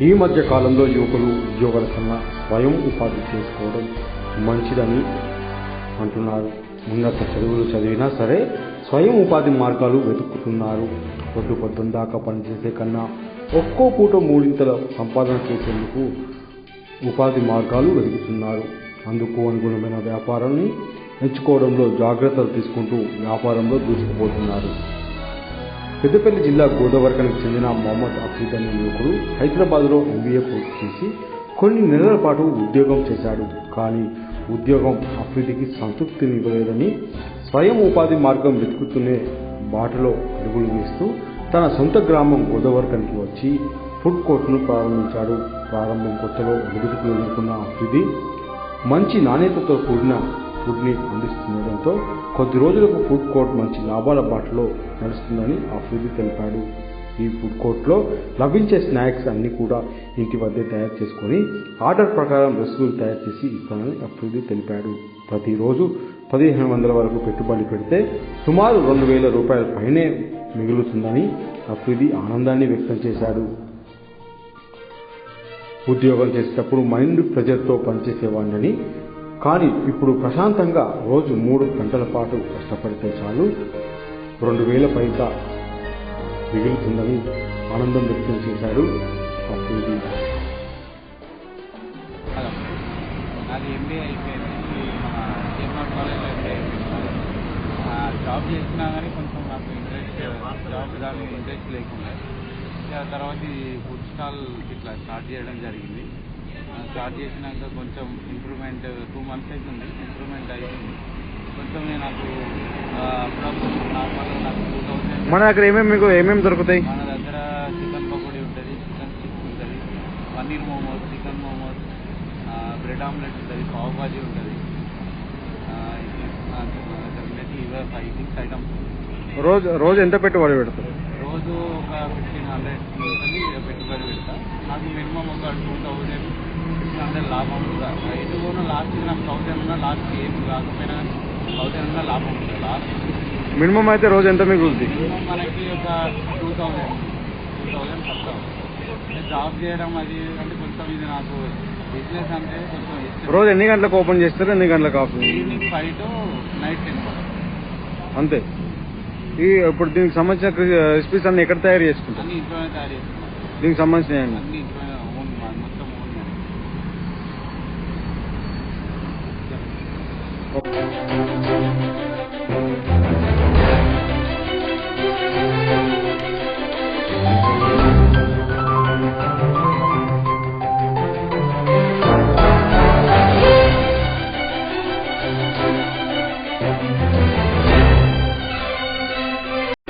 ఈ మధ్య కాలంలో యువకులు ఉద్యోగాల కన్నా స్వయం ఉపాధి చేసుకోవడం మంచిదని అంటున్నారు. ఉన్నత చదువులు చదివినా సరే స్వయం ఉపాధి మార్గాలు వెతుకుతున్నారు. పొద్దు పొద్దున్న దాకా పనిచేసే కన్నా ఒక్కో పూట మూడింతల సంపాదన చేసేందుకు ఉపాధి మార్గాలు వెతుకుతున్నారు. అందుకు అనుగుణమైన వ్యాపారాన్ని ఎంచుకోవడంలో జాగ్రత్తలు తీసుకుంటూ వ్యాపారంలో దూసుకుపోతున్నారు. పెద్దపల్లి జిల్లా గోదావరికానికి చెందిన మొహమ్మద్ అఫీద్ అనే యువకుడు హైదరాబాద్లో ఎంబీఏ పూర్తి చేసి కొన్ని నెలల పాటు ఉద్యోగం చేశాడు. కానీ ఉద్యోగం అభివృద్ధికి సంతృప్తినివ్వలేదని స్వయం ఉపాధి మార్గం వెతుకుతూనే బాటలో అడుగులు వేస్తూ తన సొంత గ్రామం గోదావరికనికి వచ్చి ఫుడ్ కోర్టును ప్రారంభించాడు. ప్రారంభం కొత్తలో అభివృద్ధికి ఎదుర్కొన్న అఫీది మంచి నాణ్యతతో కూడిన ఫుడ్ని అందిస్తుండటంతో కొద్ది రోజులకు ఫుడ్ కోర్ట్ మంచి లాభాల బాటలో నడుస్తుందని అఫ్రీది తెలిపాడు. ఈ ఫుడ్ కోర్ట్లో లభించే స్నాక్స్ అన్నీ కూడా ఇంటి వద్దే తయారు చేసుకొని ఆర్డర్ ప్రకారం రసగులు తయారు చేసి ఇస్తానని అఫ్రీది తెలిపాడు. ప్రతిరోజు పదిహేను వందల వరకు పెట్టుబడి పెడితే సుమారు రెండు వేల రూపాయల పైనే మిగులుతుందని అఫ్రీది ఆనందాన్ని వ్యక్తం చేశాడు. ఉద్యోగం చేసేటప్పుడు మైండ్ ప్రెజర్తో పనిచేసేవాడిని. కానీ ఇప్పుడు ప్రశాంతంగా రోజు మూడు గంటల పాటు కష్టపడితే చాలు. రెండు వేల పైగా మిగులుతుందని ఆనందం వ్యక్తం చేశారు హలో నాది ఎంబీఏ అయిపోయింది. మన కేఎంఆర్ కాలేజ్లో ఎంబీఏ జాబ్ చేసినా కానీ కొంచెం నాకు ఇంట్రెస్ట్ జాబ్ దాని ఇంట్రెస్ట్ లేకుండా. తర్వాత ఈ ఫుడ్ స్టాల్ ఇట్లా స్టార్ట్ చేయడం జరిగింది. స్టార్ట్ చేసినాక కొంచెం ఇంప్రూవ్మెంట్ టూ మంత్స్ అవుతుంది ఇంప్రూవ్మెంట్ అయింది కొంచెం నాకు అప్పుడప్పుడు నార్మల్గా నాకు టూ మన దగ్గర ఏమేమి మీకు ఏమేమి దొరుకుతాయి? మన దగ్గర చికెన్ పకోడీ ఉంటుంది చికెన్ స్టిక్స్ ఉంటుంది paneer momos chicken momos bread omelette ఉంటుంది పావ్ భాజీ ఉంటుంది. ఇవే ఫైవ్ సిక్స్ ఐటమ్స్ రోజు రోజు ఎంత పెట్టుబడి పెడతారు? రోజు ఒక ఫిఫ్టీన్ హండ్రెడ్ ఉంటుంది పెట్టుబడి పెడతా. నాకు మినిమం ఒక టూ థౌజండ్ ఫిఫ్టీన్ హండ్రెడ్ లాభం కూడా ఎటు కూడా లాస్ట్ నాకు థౌజండ్ ఉన్నా లాస్ట్ ఏం కాకపోయినా థౌజండ్ ఉన్నా లాభం ఉంటుంది లాస్ట్ మినిమం అయితే రోజు ఎంత మిగులుతుంది మినిమం మనకి ఒక టూ థౌజండ్ టూ థౌజండ్ పక్కా. జాబ్ చేయడం అది అంటే కొంచెం ఇది నాకు బిజినెస్ అంటే కొంచెం ఇష్టం. రోజు ఎన్ని గంటలకు ఓపెన్ చేస్తారు? ఎన్ని గంటలకు off? Evening five to night ten అంతే. ఈ ఇప్పుడు దీనికి సంబంధించిన రెసిపీస్ అన్ని ఎక్కడ తయారు చేసుకుంటారు? దీనికి సంబంధించిన అన్ని ఇంట్లోనే